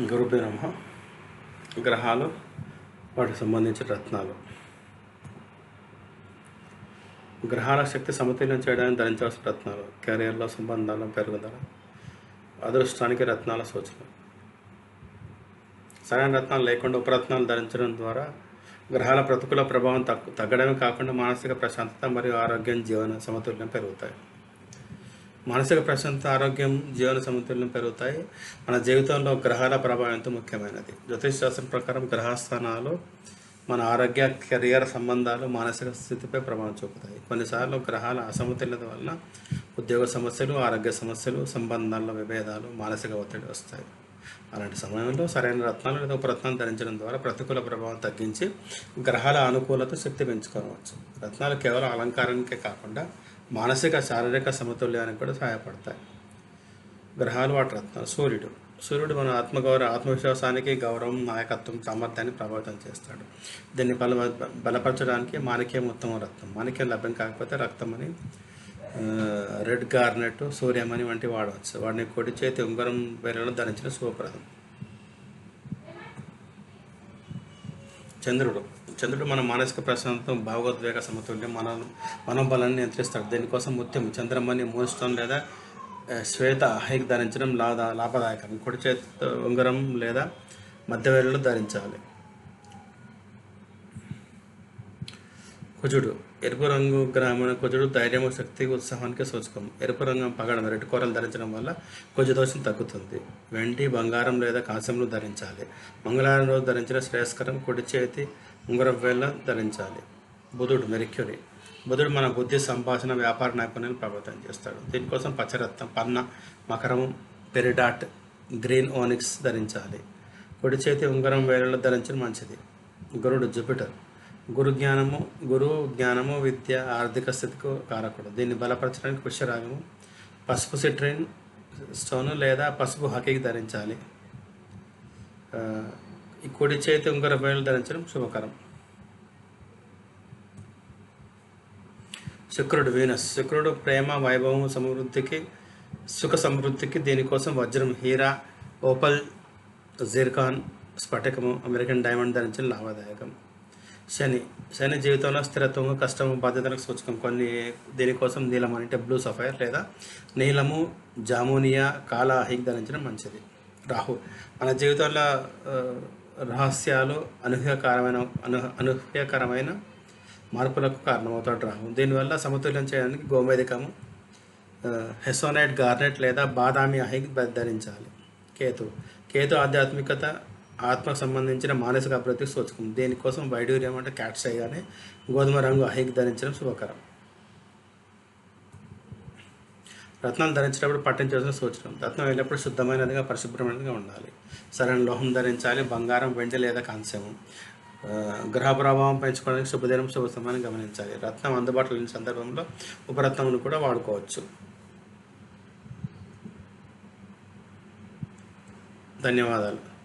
గురుభ్యో నమ. గ్రహాలు వాటికి సంబంధించిన రత్నాలు. గ్రహాల శక్తి సమతుల్యం చేయడానికి ధరించాల్సిన రత్నాలు. కెరియర్లో సంబంధాల పెరుగుదల అదృష్టానికి రత్నాల సూచన. సరైన రత్నాలు లేకుండా ఉపరత్నాలు ధరించడం ద్వారా గ్రహాల ప్రతికూల ప్రభావం తగ్గు తగ్గడమే కాకుండా మానసిక ప్రశాంతత మరియు ఆరోగ్యం జీవన సమతుల్యం పెరుగుతాయి. మానసిక ప్రశాంతత ఆరోగ్యం జీవన సమతుల్యం పెరుగుతాయి. మన జీవితంలో గ్రహాల ప్రభావం ఎంతో ముఖ్యమైనది. జ్యోతిష్ శాస్త్రం ప్రకారం గ్రహస్థానాలు మన ఆరోగ్య కెరియర్ సంబంధాలు మానసిక స్థితిపై ప్రభావం చూపుతాయి. కొన్నిసార్లు గ్రహాల అసమతుల్యత వలన ఉద్యోగ సమస్యలు ఆరోగ్య సమస్యలు సంబంధాల విభేదాలు మానసిక ఒత్తిడి వస్తాయి. అలాంటి సమయంలో సరైన రత్నాలు లేదా ఉపరత్నాలు ధరించడం ద్వారా ప్రతికూల ప్రభావం తగ్గించి గ్రహాల అనుకూలత శక్తి పెంచుకోవచ్చు. రత్నాలు కేవలం అలంకారానికే కాకుండా మానసిక శారీరక సమతుల్యానికి కూడా సహాయపడతాయి. గ్రహాలు వాటి రత్నాలు. సూర్యుడు. సూర్యుడు మన ఆత్మగౌరవ ఆత్మవిశ్వాసానికి గౌరవం నాయకత్వం సామర్థ్యాన్ని ప్రభావితం చేస్తాడు. దీన్ని బల బలపరచడానికి మాణిక్యం ఉత్తమ రత్నం. మాణిక్యం లభ్యం కాకపోతే రక్తం అని రెడ్ గార్నెట్ సూర్యమణి వంటి వాడవచ్చు. వాడిని కొడి చేతి ఉంగరం వేలలో ధరించిన శుభప్రదం. చంద్రుడు. చంద్రుడు మన మానసిక ప్రశాంతం భావోద్వేగ సమతుల్యం మన మనోబలాన్ని నియంత్రిస్తాడు. దీనికోసం ముత్యం చంద్రమణి మూన్ లేదా శ్వేత హైక్ ధరించడం లాభ లాభదాయకం. కుడి చేతి ఉంగరం లేదా మధ్యవేళలో ధరించాలి. కుజుడు ఎరుపు రంగు గ్రామీణ కుజుడు ధైర్యం శక్తి ఉత్సాహానికి సూచకం. ఎరుపు రంగు పగడం రెడ్ కూరలు ధరించడం వల్ల కుజ దోషం తగ్గుతుంది. వెండి బంగారం లేదా కాంస్యంలు ధరించాలి. మంగళవారం రోజు ధరించిన శ్రేయస్కరం కుడి చేతి ఉంగరం వేళ్ళ ధరించాలి. బుధుడు మెరిక్యూరి. బుధుడు మన బుద్ధి సంభాషణ వ్యాపార నైపుణ్యాన్ని ప్రభావితం చేస్తాడు. దీనికోసం పచ్చరత్నం పన్న మకరం పెరిడాట్ గ్రీన్ ఓనిక్స్ ధరించాలి. కుడి చేతి ఉంగరం వేలలో ధరించడం మంచిది. గురుడు జూపిటర్. గురు జ్ఞానము గురువు జ్ఞానము విద్య ఆర్థిక స్థితికి కారకుడు. దీన్ని బలపరచడానికి పుష్యరాగము పసుపు సిట్రిన్ స్టోను లేదా పసుపు హకీకి ధరించాలి. ఈ కుడి చేతి ఉంగర వేలు ధరించడం శుభకరం. శుక్రుడు వీనస్. శుక్రుడు ప్రేమ వైభవం సమృద్ధికి సుఖ సమృద్ధికి దీనికోసం వజ్రం హీరా ఓపల్ జీర్కాన్ స్ఫటికము అమెరికన్ డైమండ్ ధరించిన లాభదాయకం. శని. శని జీవితంలో స్థిరత్వము కష్టము బాధ్యతలకు సూచకం. కొన్ని దీనికోసం నీలం అంటే బ్లూ సఫైర్ లేదా నీలము జామోనియా కాలాహిక్ ధరించడం మంచిది. రాహు. మన జీవితంలో రహస్యాలు అనూహ్యకరమైన అను అనూహ్యకరమైన మార్పులకు కారణమవుతాడు రాహు దీనివల్ల సమతుల్యం చేయడానికి గోమేధికము హెసోనైట్ గార్నెట్ లేదా బాదామి అహిక్ ధరించాలి. కేతు కేతు ఆధ్యాత్మికత ఆత్మకు సంబంధించిన మానసిక అభివృద్ధికి సూచకం. దీనికోసం వైడూర్యం అంటే క్యాట్స్ అయ్యగానే గోధుమ రంగు అహిక్ ధరించడం శుభకరం. రత్నాలు ధరించేటప్పుడు పట్టించవలసిన సూచన. రత్నం వెళ్ళినప్పుడు శుద్ధమైనదిగా పరిశుభ్రమైనదిగా ఉండాలి. సరైన లోహం ధరించాలి బంగారం వెండి లేదా కాంస్యము. గ్రహ ప్రభావం పెంచుకోవడానికి శుభదినం శుభ సమయాన్ని గమనించాలి. రత్నం అందుబాటులో లేని సందర్భంలో ఉపరత్నమును కూడా వాడుకోవచ్చు. ధన్యవాదాలు.